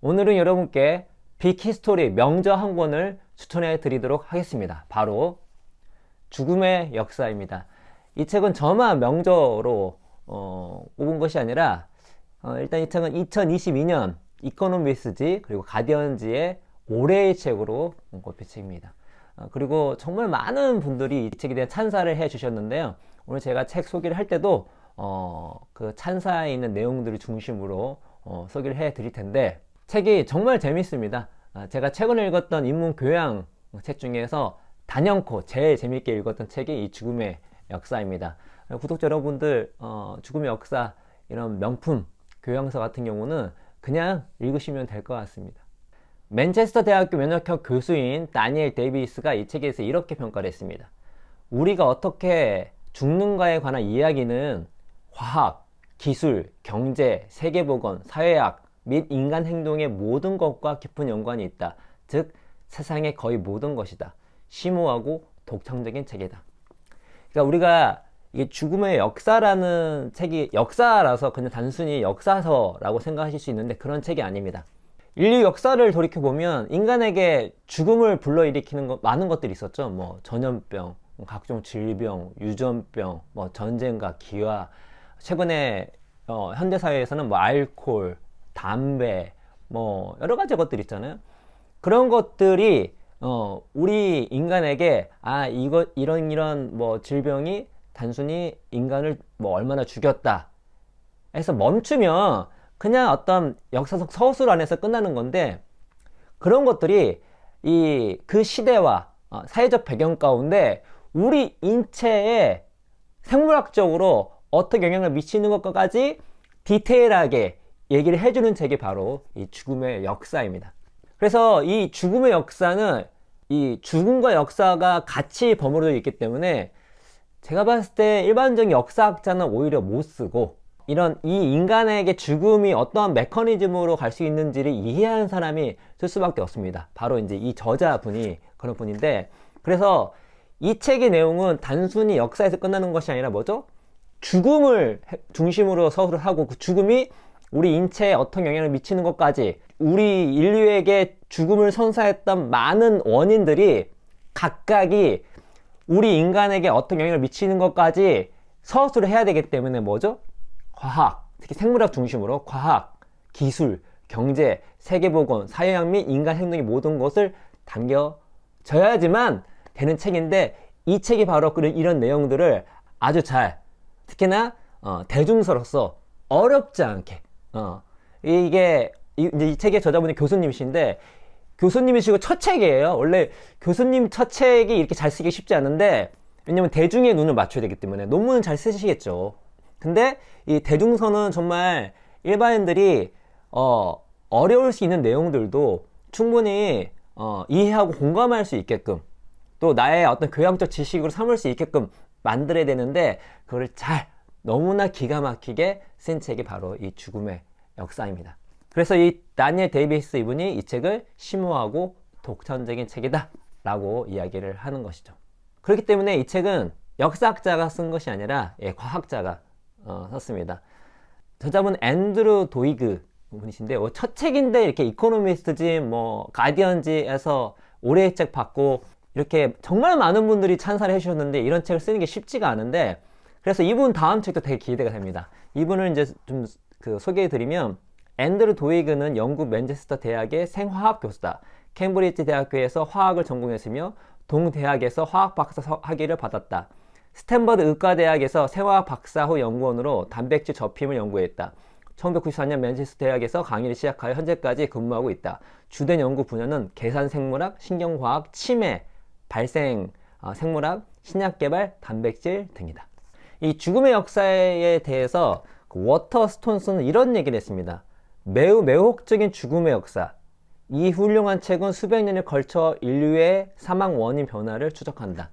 오늘은 여러분께 빅히스토리 명저 한 권을 추천해 드리도록 하겠습니다. 바로 죽음의 역사입니다. 이 책은 저만 명저로 어, 뽑은 것이 아니라 어, 일단 이 책은 2022년 이코노미스지 그리고 가디언지의 올해의 책으로 꼽힌 책입니다. 어, 그리고 정말 많은 분들이 이 책에 대한 찬사를 해 주셨는데요. 오늘 제가 책 소개를 할 때도 어, 그 찬사에 있는 내용들을 중심으로 어, 소개를 해 드릴 텐데 책이 정말 재밌습니다. 아, 제가 최근에 읽었던 인문 교양 책 중에서 단연코 제일 재밌게 읽었던 책이 이 죽음의 역사입니다. 구독자 여러분들 어, 죽음의 역사 이런 명품 교양서 같은 경우는 그냥 읽으시면 될 것 같습니다. 맨체스터 대학교 면역학 교수인 다니엘 데이비스가 이 책에서 이렇게 평가를 했습니다. 우리가 어떻게 죽는가에 관한 이야기는 과학, 기술, 경제, 세계보건, 사회학 및 인간 행동의 모든 것과 깊은 연관이 있다. 즉, 세상의 거의 모든 것이다. 심오하고 독창적인 책이다. 그러니까 우리가 이게 죽음의 역사라는 책이 역사라서 그냥 단순히 역사서라고 생각하실 수 있는데 그런 책이 아닙니다. 인류 역사를 돌이켜 보면 인간에게 죽음을 불러일으키는 것 많은 것들이 있었죠. 뭐 전염병, 각종 질병, 유전병, 뭐 전쟁과 기화. 최근에 어, 현대 사회에서는 뭐 알코올, 담배, 뭐 여러 가지 것들 있잖아요. 그런 것들이 어, 우리 인간에게 아 이거 이런 이런 뭐 질병이 단순히 인간을 뭐 얼마나 죽였다 해서 멈추면 그냥 어떤 역사적 서술 안에서 끝나는 건데 그런 것들이 이 그 시대와 어, 사회적 배경 가운데 우리 인체에 생물학적으로 어떻게 영향을 미치는 것까지 디테일하게 얘기를 해주는 책이 바로 이 죽음의 역사입니다. 그래서 이 죽음의 역사는 이 죽음과 역사가 같이 버무려 있기 때문에 제가 봤을 때 일반적인 역사학자는 오히려 못 쓰고 이런 이 인간에게 죽음이 어떠한 메커니즘으로 갈 수 있는지를 이해한 사람이 쓸 수밖에 없습니다. 바로 이제 이 저자분이 그런 분인데 그래서 이 책의 내용은 단순히 역사에서 끝나는 것이 아니라 뭐죠? 죽음을 중심으로 서술을 하고 그 죽음이 우리 인체에 어떤 영향을 미치는 것까지 우리 인류에게 죽음을 선사했던 많은 원인들이 각각이 우리 인간에게 어떤 영향을 미치는 것까지 서술을 해야 되기 때문에 뭐죠? 과학, 특히 생물학 중심으로 과학, 기술, 경제, 세계보건, 사회학 및 인간 행동의 모든 것을 담겨져야지만 되는 책인데 이 책이 바로 그런 이런 내용들을 아주 잘 특히나 어, 대중서로서 어렵지 않게 어, 이게 이, 이 책의 저자분이 교수님이신데 교수님이시고 첫 책이에요. 원래 교수님 첫 책이 이렇게 잘 쓰기 쉽지 않은데 왜냐면 대중의 눈을 맞춰야 되기 때문에 논문은 잘 쓰시겠죠. 근데 이 대중서는 정말 일반인들이 어, 어려울 수 있는 내용들도 충분히 어, 이해하고 공감할 수 있게끔 또 나의 어떤 교양적 지식으로 삼을 수 있게끔 만들어야 되는데 그걸 잘 너무나 기가 막히게 쓴 책이 바로 이 죽음의 역사입니다. 그래서 이 다니엘 데이비스 이분이 이 책을 심오하고 독창적인 책이다 라고 이야기를 하는 것이죠. 그렇기 때문에 이 책은 역사학자가 쓴 것이 아니라 예, 과학자가 어, 썼습니다. 저자분 앤드루 도이그 분이신데 어, 첫 책인데 이렇게 이코노미스트지 뭐 가디언지에서 올해의 책 받고 이렇게 정말 많은 분들이 찬사를 해주셨는데 이런 책을 쓰는 게 쉽지가 않은데 그래서 이분 다음 책도 되게 기대가 됩니다. 이분을 이제 좀 그 소개해드리면 앤드루 도이그는 영국 맨체스터 대학의 생화학 교수다. 캠브리지 대학교에서 화학을 전공했으며 동대학에서 화학 박사 학위를 받았다. 스탠버드 의과대학에서 생화학 박사 후 연구원으로 단백질 접힘을 연구했다. 1994년 맨체스터 대학에서 강의를 시작하여 현재까지 근무하고 있다. 주된 연구 분야는 계산 생물학, 신경과학, 치매, 발생 어, 생물학, 신약 개발, 단백질 등이다. 이 죽음의 역사에 대해서 그 워터 스톤스는 이런 얘기를 했습니다. 매우 매혹적인 죽음의 역사. 이 훌륭한 책은 수백 년에 걸쳐 인류의 사망 원인 변화를 추적한다.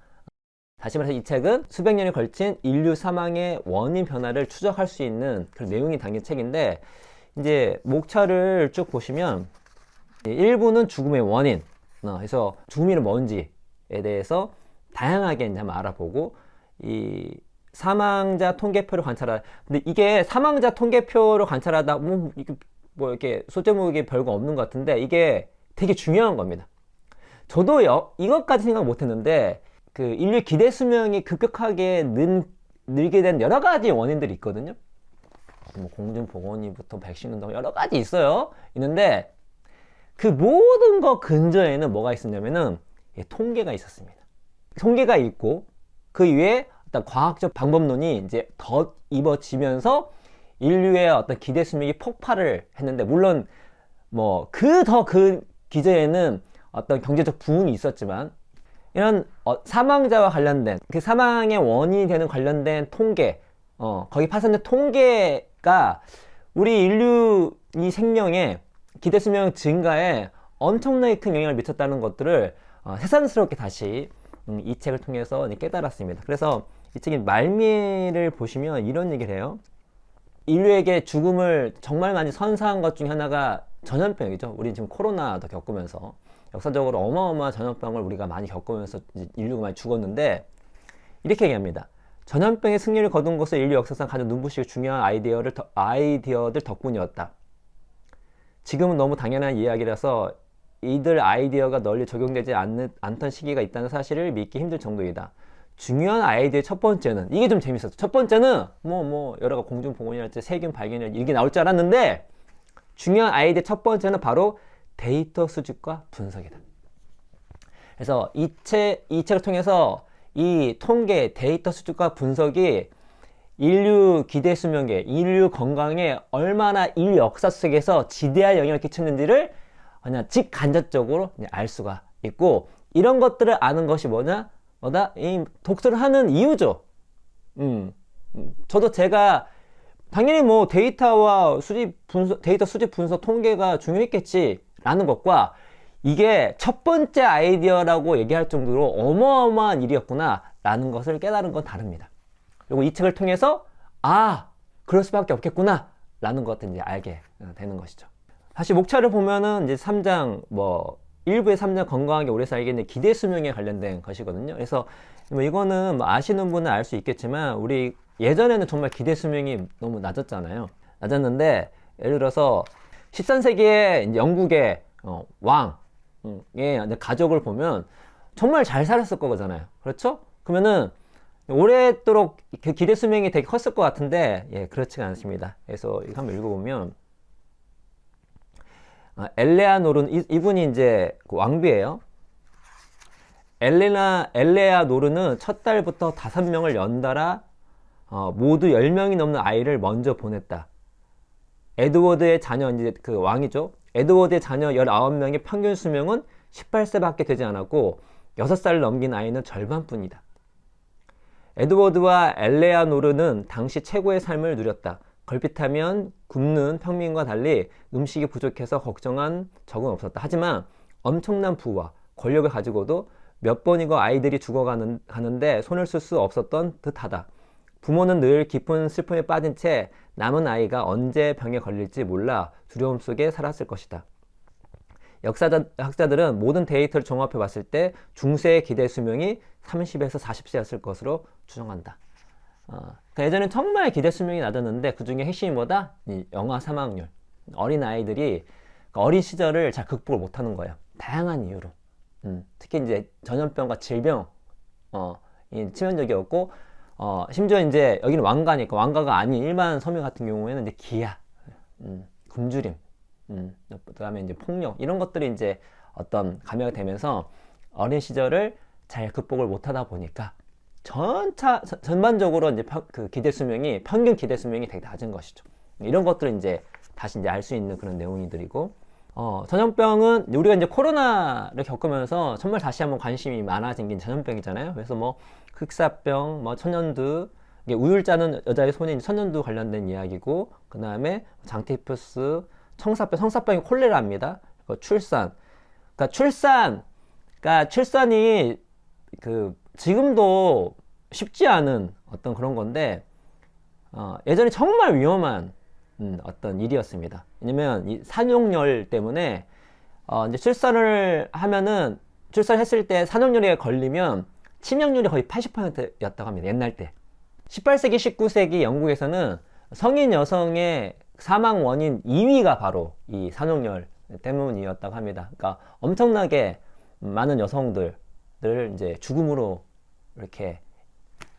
다시 말해서 이 책은 수백 년에 걸친 인류 사망의 원인 변화를 추적할 수 있는 그런 내용이 담긴 책인데 이제 목차를 쭉 보시면 1부는 죽음의 원인 어, 그래서 죽음이 뭔지에 대해서 다양하게 이제 한번 알아보고 이 사망자 통계표를 관찰하다 근데 이게 사망자 통계표를 관찰하다 뭐뭐 이렇게 소제목이 별거 없는 것 같은데 이게 되게 중요한 겁니다. 저도 여, 이것까지 생각 못 했는데 그 인류 기대 수명이 급격하게 는, 늘게 된 여러 가지 원인들이 있거든요. 뭐 공중 보건이부터 백신 운동 여러 가지 있어요. 있는데 그 모든 거 근저에는 뭐가 있었냐면은 예, 통계가 있었습니다. 통계가 있고 그 위에 어떤 과학적 방법론이 이제 더 입어지면서 인류의 어떤 기대 수명이 폭발을 했는데 물론 뭐 그더그 기저에는 어떤 경제적 부흥이 있었지만 이런 어, 사망자와 관련된 그 사망의 원인이 되는 관련된 통계 어, 거기 파생된 통계가 우리 인류 이 생명에 기대 수명 증가에 엄청나게 큰 영향을 미쳤다는 것들을 어, 새삼스럽게 다시 음, 이 책을 통해서 깨달았습니다. 그래서 이 책의 말미를 보시면 이런 얘기를 해요. 인류에게 죽음을 정말 많이 선사한 것 중에 하나가 전염병이죠. 우리 지금 코로나도 겪으면서 역사적으로 어마어마한 전염병을 우리가 많이 겪으면서 인류가 많이 죽었는데 이렇게 얘기합니다. 전염병의 승리를 거둔 것은 인류 역사상 가장 눈부시고 중요한 아이디어를 아이디어들 덕분이었다. 지금은 너무 당연한 이야기라서 이들 아이디어가 널리 적용되지 않는, 않던 시기가 있다는 사실을 믿기 힘들 정도이다. 중요한 아이디어 첫 번째는 이게 좀 재밌었어. 첫 번째는 뭐뭐 여러 가지 공중보건이랄지 세균 발견이랄 이게 나올 줄 알았는데 중요한 아이디어 첫 번째는 바로 데이터 수집과 분석이다. 그래서 이 책, 이 책을 통해서 이 통계, 데이터 수집과 분석이 인류 기대 수명계, 인류 건강에 얼마나 인류 역사 속에서 지대한 영향을 끼쳤는지를 그냥 직간접적으로 알 수가 있고 이런 것들을 아는 것이 뭐냐? 뭐다? 이 독서를 하는 이유죠. 음, 음. 저도 제가 당연히 뭐 데이터와 수집 분석, 데이터 수집 분석 통계가 중요했겠지라는 것과 이게 첫 번째 아이디어라고 얘기할 정도로 어마어마한 일이었구나 라는 것을 깨달은 건 다릅니다. 그리고 이 책을 통해서 아 그럴 수밖에 없겠구나 라는 것을 이제 알게 되는 것이죠. 사실 목차를 보면은 이제 3장 뭐 1부의 3장 건강하게 오래 살겠는 기대 수명에 관련된 것이거든요. 그래서 뭐 이거는 뭐 아시는 분은 알 수 있겠지만 우리 예전에는 정말 기대 수명이 너무 낮았잖아요. 낮았는데 예를 들어서 13세기에 영국의 어, 왕의 가족을 보면 정말 잘 살았을 거잖아요. 그렇죠? 그러면은 오랫도록 그 기대 수명이 되게 컸을 것 같은데 예, 그렇지가 않습니다. 그래서 이거 한번 읽어보면 아, 엘레아노르는 이, 분이 이제 그 왕비예요. 엘레나 엘레아노르는 첫 달부터 다섯 명을 연달아 어, 모두 10명이 넘는 아이를 먼저 보냈다. 에드워드의 자녀 이제 그 왕이죠. 에드워드의 자녀 19명의 평균 수명은 18세밖에 되지 않았고 6살을 넘긴 아이는 절반뿐이다. 에드워드와 엘레아노르는 당시 최고의 삶을 누렸다. 걸핏하면 굶는 평민과 달리 음식이 부족해서 걱정한 적은 없었다. 하지만 엄청난 부와 권력을 가지고도 몇 번이고 아이들이 죽어가는데 손을 쓸 수 없었던 듯하다. 부모는 늘 깊은 슬픔에 빠진 채 남은 아이가 언제 병에 걸릴지 몰라 두려움 속에 살았을 것이다. 역사학자들은 모든 데이터를 종합해 봤을 때 중세의 기대 수명이 30에서 40세였을 것으로 추정한다. 어, 그러니까 예전엔 정말 기대 수명이 낮았는데 그 중에 핵심이 뭐다? 이 영아 사망률. 어린 아이들이 그 어린 시절을 잘 극복을 못하는 거예요. 다양한 이유로. 음, 특히 이제 전염병과 질병, 어, 이 치명적이었고, 어, 심지어 이제 여기는 왕가니까 왕가가 아닌 일반 서민 같은 경우에는 이제 기아, 음, 굶주림, 음, 그 다음에 이제 폭력, 이런 것들이 이제 어떤 감염이 되면서 어린 시절을 잘 극복을 못하다 보니까 전차 전반적으로 이제 그 기대 수명이 평균 기대 수명이 되게 낮은 것이죠. 이런 것들을 이제 다시 이제 알 수 있는 그런 내용이들이고 어, 전염병은 우리가 이제 코로나를 겪으면서 정말 다시 한번 관심이 많아진 게 전염병이잖아요. 그래서 뭐 흑사병, 뭐 천연두, 이게 우율자는 여자의 손에 천연두 관련된 이야기고 그 다음에 장티푸스, 청사병, 청사병이 콜레라입니다. 출산, 그러니까 출산, 그러니까 출산이 그 지금도 쉽지 않은 어떤 그런 건데 어, 예전에 정말 위험한 음, 어떤 일이었습니다. 왜냐면 이 산용열 때문에 어, 이제 출산을 하면은 출산했을 때 산용열에 걸리면 치명률이 거의 80%였다고 합니다. 옛날 때. 18세기, 19세기 영국에서는 성인 여성의 사망 원인 2위가 바로 이 산후열 때문이었다고 합니다. 그러니까 엄청나게 많은 여성들을 이제 죽음으로 이렇게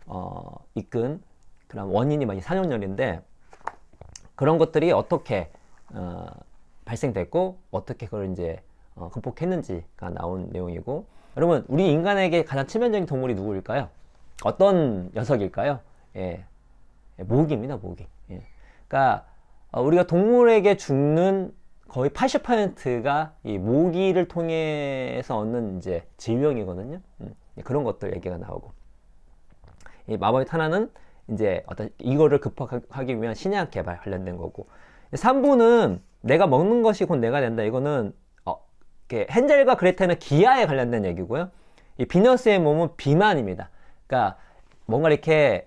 어, 이끈 그런 원인이 많이 산후열인데 그런 것들이 어떻게 어, 발생됐고 어떻게 그걸 이제 어, 극복했는지가 나온 내용이고 여러분 우리 인간에게 가장 치명적인 동물이 누구일까요? 어떤 녀석일까요? 예, 예, 모기입니다 모기. 예. 그러니까 어, 우리가 동물에게 죽는 거의 80%가 이 모기를 통해서 얻는 이제 질병이거든요. 음, 그런 것들 얘기가 나오고. 이 마법의 탄환은 이제 어떤 이거를 극복하기 위한 신약 개발 관련된 거고. 3부는 내가 먹는 것이 곧 내가 된다. 이거는 어, 이렇게 헨젤과 그레텔은 기아에 관련된 얘기고요. 이 비너스의 몸은 비만입니다. 그러니까 뭔가 이렇게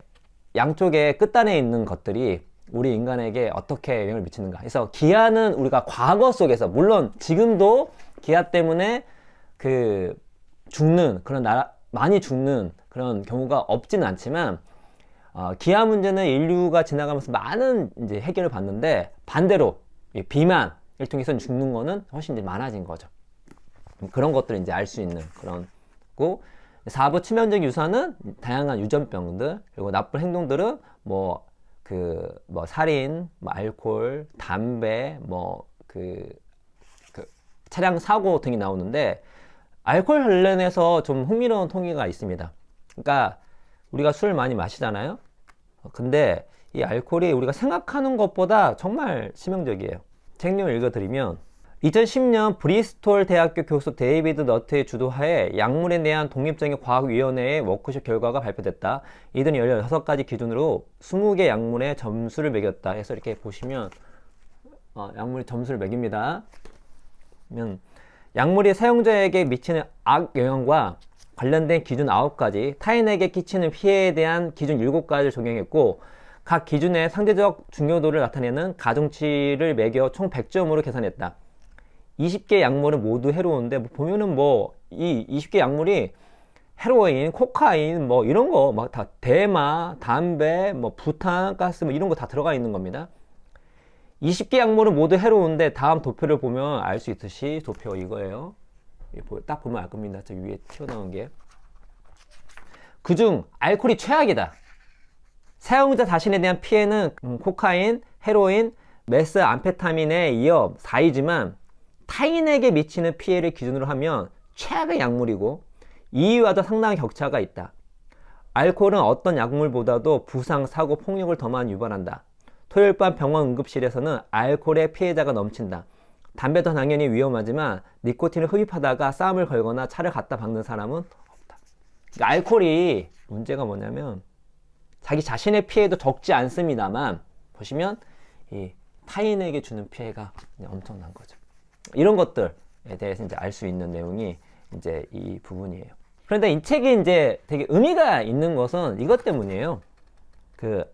양쪽에 끝단에 있는 것들이 우리 인간에게 어떻게 영향을 미치는가. 그래서 기아는 우리가 과거 속에서 물론 지금도 기아 때문에 그 죽는 그런 나라 많이 죽는 그런 경우가 없지는 않지만 어, 기아 문제는 인류가 지나가면서 많은 이제 해결을 받는데 반대로 이 비만을 통해서 죽는 거는 훨씬 이제 많아진 거죠. 그런 것들을 이제 알 수 있는 그런 거. 4부 치명적 유사는 다양한 유전병들 그리고 나쁜 행동들은 뭐그 뭐 살인, 뭐 알코올, 담배, 뭐그 그 차량 사고 등이 나오는데 알코올 관련해서 좀 흥미로운 통계가 있습니다. 그러니까 우리가 술 많이 마시잖아요. 근데 이 알코올이 우리가 생각하는 것보다 정말 치명적이에요. 책 내용을 읽어드리면 2010년 브리스톨 대학교 교수 데이비드 너트의 주도하에 약물에 대한 독립적인 과학위원회의 워크숍 결과가 발표됐다. 이들은 16가지 기준으로 20개 약물에 점수를 매겼다. 해서 이렇게 보시면 어, 약물이 점수를 매깁니다. 면 약물이 사용자에게 미치는 악 영향과 관련된 기준 9가지, 타인에게 끼치는 피해에 대한 기준 7가지를 적용했고 각 기준의 상대적 중요도를 나타내는 가중치를 매겨 총 100점으로 계산했다. 20개 약물은 모두 해로운데 뭐 보면은 뭐 이 20개 약물이 헤로인, 코카인 뭐 이런 거 막 다 대마, 담배, 뭐 부탄 가스 뭐 이런 거 다 들어가 있는 겁니다. 20개 약물은 모두 해로운데 다음 도표를 보면 알 수 있듯이 도표 이거예요. 딱 보면 알 겁니다. 저 위에 튀어나온 게. 그중 알코올이 최악이다. 사용자 자신에 대한 피해는 음, 코카인, 헤로인, 메스 암페타민에 이어 4위지만 타인에게 미치는 피해를 기준으로 하면 최악의 약물이고 2위와도 상당한 격차가 있다. 알코올은 어떤 약물보다도 부상, 사고, 폭력을 더 많이 유발한다. 토요일 밤 병원 응급실에서는 알코올의 피해자가 넘친다. 담배도 당연히 위험하지만 니코틴을 흡입하다가 싸움을 걸거나 차를 갖다 박는 사람은 없다. 그러니까 알코올이 문제가 뭐냐면 자기 자신의 피해도 적지 않습니다만 보시면 이 타인에게 주는 피해가 엄청난 거죠. 이런 것들에 대해서 이제 알 수 있는 내용이 이제 이 부분이에요. 그런데 이 책이 이제 되게 의미가 있는 것은 이것 때문이에요. 그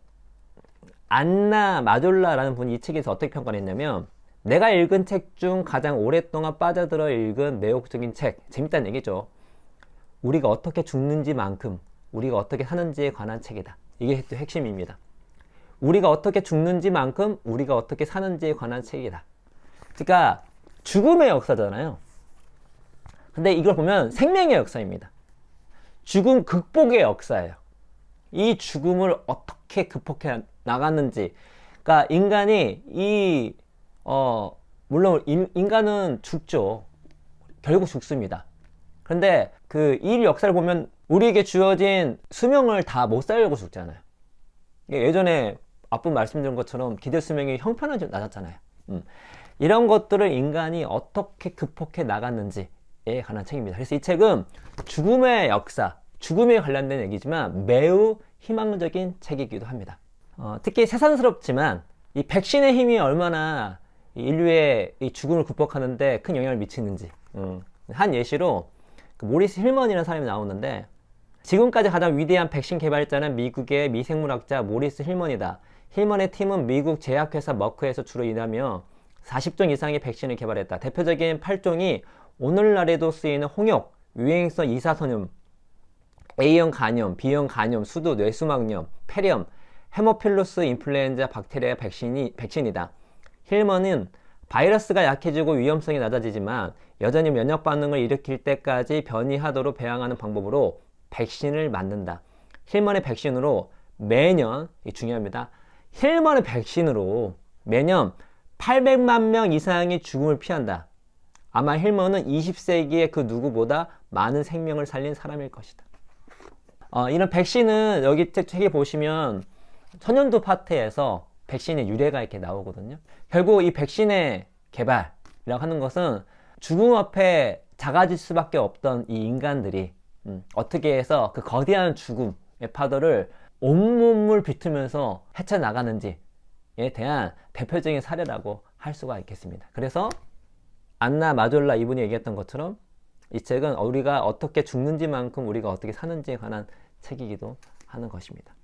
안나 마졸라라는 분이 이 책에서 어떻게 평가를 했냐면 내가 읽은 책 중 가장 오랫동안 빠져들어 읽은 매혹적인 책 재밌다는 얘기죠. 우리가 어떻게 죽는지만큼 우리가 어떻게 사는지에 관한 책이다. 이게 또 핵심입니다. 우리가 어떻게 죽는지만큼 우리가 어떻게 사는지에 관한 책이다. 그러니까 죽음의 역사잖아요. 근데 이걸 보면 생명의 역사입니다. 죽음 극복의 역사예요. 이 죽음을 어떻게 극복해 나갔는지. 그러니까 인간이 이, 어, 물론 인, 인간은 죽죠. 결국 죽습니다. 그런데 그 일 역사를 보면 우리에게 주어진 수명을 다 못 살려고 죽잖아요. 예전에 앞분 말씀드린 것처럼 기대 수명이 형편은 낮았잖아요. 음. 이런 것들을 인간이 어떻게 극복해 나갔는지에 관한 책입니다. 그래서 이 책은 죽음의 역사, 죽음에 관련된 얘기지만 매우 희망적인 책이기도 합니다. 어, 특히 세상스럽지만 이 백신의 힘이 얼마나 인류의 이 죽음을 극복하는데 큰 영향을 미치는지 음, 한 예시로 그 모리스 힐먼이라는 사람이 나오는데 지금까지 가장 위대한 백신 개발자는 미국의 미생물학자 모리스 힐먼이다. 힐먼의 팀은 미국 제약회사 머크에서 주로 일하며 40종 이상의 백신을 개발했다. 대표적인 8종이 오늘날에도 쓰이는 홍역, 유행성 이사선염, A형 간염, B형 간염, 수두, 뇌수막염, 폐렴, 헤모필루스 인플루엔자 박테리아 백신이, 백신이다. 힐머는 바이러스가 약해지고 위험성이 낮아지지만 여전히 면역 반응을 일으킬 때까지 변이하도록 배양하는 방법으로 백신을 만든다. 힐먼의 백신으로 매년 이 중요합니다. 힐먼의 백신으로 매년 800만 명 이상이 죽음을 피한다. 아마 힐먼은 20세기의 그 누구보다 많은 생명을 살린 사람일 것이다. 어, 이런 백신은 여기 책- 책에 보시면 천연두 파트에서 백신의 유래가 이렇게 나오거든요. 결국 이 백신의 개발이라고 하는 것은 죽음 앞에 작아질 수밖에 없던 이 인간들이 음, 어떻게 해서 그 거대한 죽음의 파도를 온몸을 비트면서 헤쳐나가는지에 대한 대표적인 사례라고 할 수가 있겠습니다. 그래서 안나 마졸라 이분이 얘기했던 것처럼 이 책은 우리가 어떻게 죽는지만큼 우리가 어떻게 사는지에 관한 책이기도 하는 것입니다.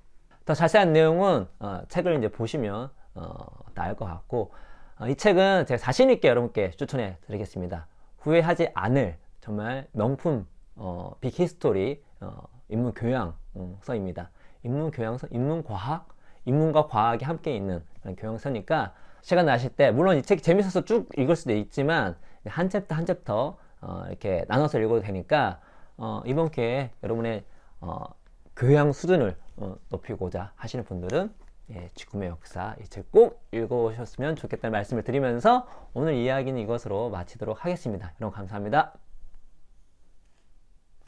더 자세한 내용은 어, 책을 이제 보시면 어, 나을 것 같고 어, 이 책은 제가 자신 있게 여러분께 추천해 드리겠습니다. 후회하지 않을 정말 명품 어, 빅히스토리 어, 인문 교양서입니다. 인문 교양서, 인문 과학, 인문과 과학이 함께 있는 그런 교양서니까 시간 나실 때 물론 이 책이 재밌어서 쭉 읽을 수도 있지만 한 챕터 한 챕터 어, 이렇게 나눠서 읽어도 되니까 어, 이번 기회에 여러분의 어, 교양 수준을 어, 높이고자 하시는 분들은 예, 지금의 역사 이 책 꼭 읽어보셨으면 좋겠다는 말씀을 드리면서 오늘 이야기는 이것으로 마치도록 하겠습니다. 여러분 감사합니다.